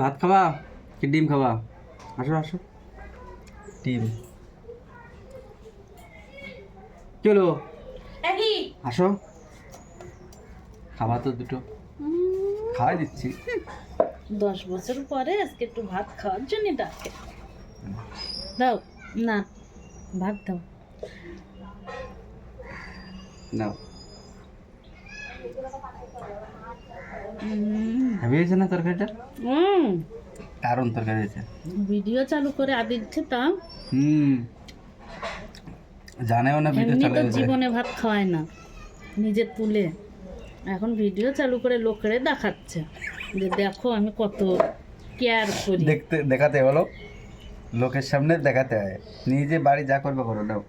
ভাত খাবা কি ডিম খাবা? আসো আসো। ডিম। কি হলো? আসো। খাবা তো দুটো। খাওয়াই দিচ্ছি। দশ বছর পরে আজকে একটু ভাত খাওয়ার জন্য ডাকে দাও না ভাত দাও। হেভি হয়েছে না তরকারিটা দারুণ তরকারি হয়েছে ভিডিও চালু করে আদি খেতাম হুম জানেও না ভিডিও চালু হয়েছে জীবনে ভাত খাওয়ায় না। নিজে তুলে এখন ভিডিও চালু করে লোকেরে দেখাচ্ছে। যে দেখো আমি কত কেয়ার করি। দেখতে দেখাতে বলো। লোকের সামনে দেখাতে হয়। নিজে বাড়ি যা করবে করো নাও।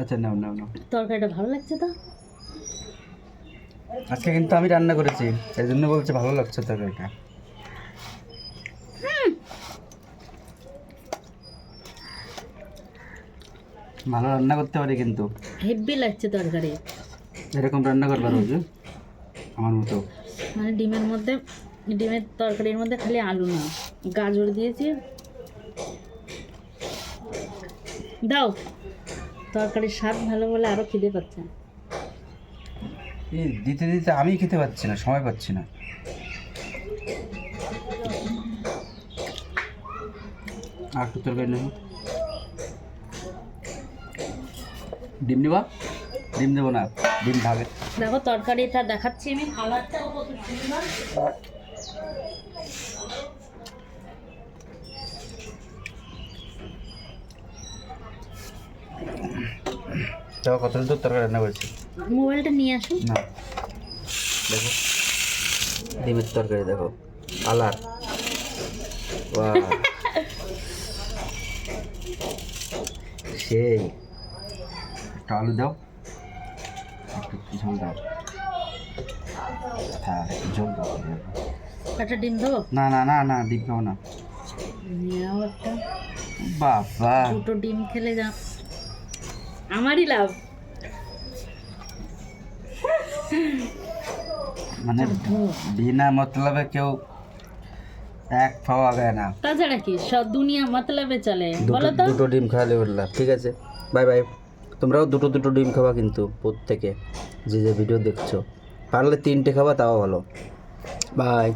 আচ্ছা নাও নাও নাও। তরকারিটা ভালো লাগছে তো? আজকে কিন্তু আমি রান্না করেছি এই জন্য বলছে ভালো লাগছে তরকারিটা। ভালো রান্না করতে পারি কিন্তু। হেভি লাগছে তরকারি। এরকম রান্না করবে রোজ আমার মতো। মানে ডিমের মধ্যে ডিমের তরকারির মধ্যে খালি আলু না গাজর দিয়েছি। দাও। তরকারির স্বাদ ভালো বলে আরও খিদে পাচ্ছে। এই দিতে দিতে আমি খেতে পাচ্ছি না সময় পাচ্ছি না। আর একটু তরকারি নেব। ডিম নিবা? ডিম দেবো না ডিম ভাগে দেখো তরকারিটা দেখাচ্ছি আমি। কালারটাও কত সুন্দর দেখো কত তো তরকারি রান্না করেছি। মোবাইলটা নিয়ে আসুন না। দেখো। ডিমের তরকারি দেখো। বাহ সেই। একটা আলু দাও। একটু ঝোল দাও। হ্যাঁ ঝোল দাও। একটা ডিম দেবো? না না না না ডিম খাব না। বাবা। দুটো ডিম খেলে যা আমারই লাভ। মানে বিনা মতলবে কেউ এক পাওয়া যায় না। তাছাড়া কি সব দুনিয়া মতলবে চলে দুটো বলো তো। দুটো ডিম খাওয়ালে বললাম ঠিক আছে? Bye bye. তোমরাও দুটো দুটো ডিম খাবা কিন্তু প্রত্যেকে যে যে ভিডিও দেখছ। পারলে তিনটে খাবা তাও ভালো। বাই।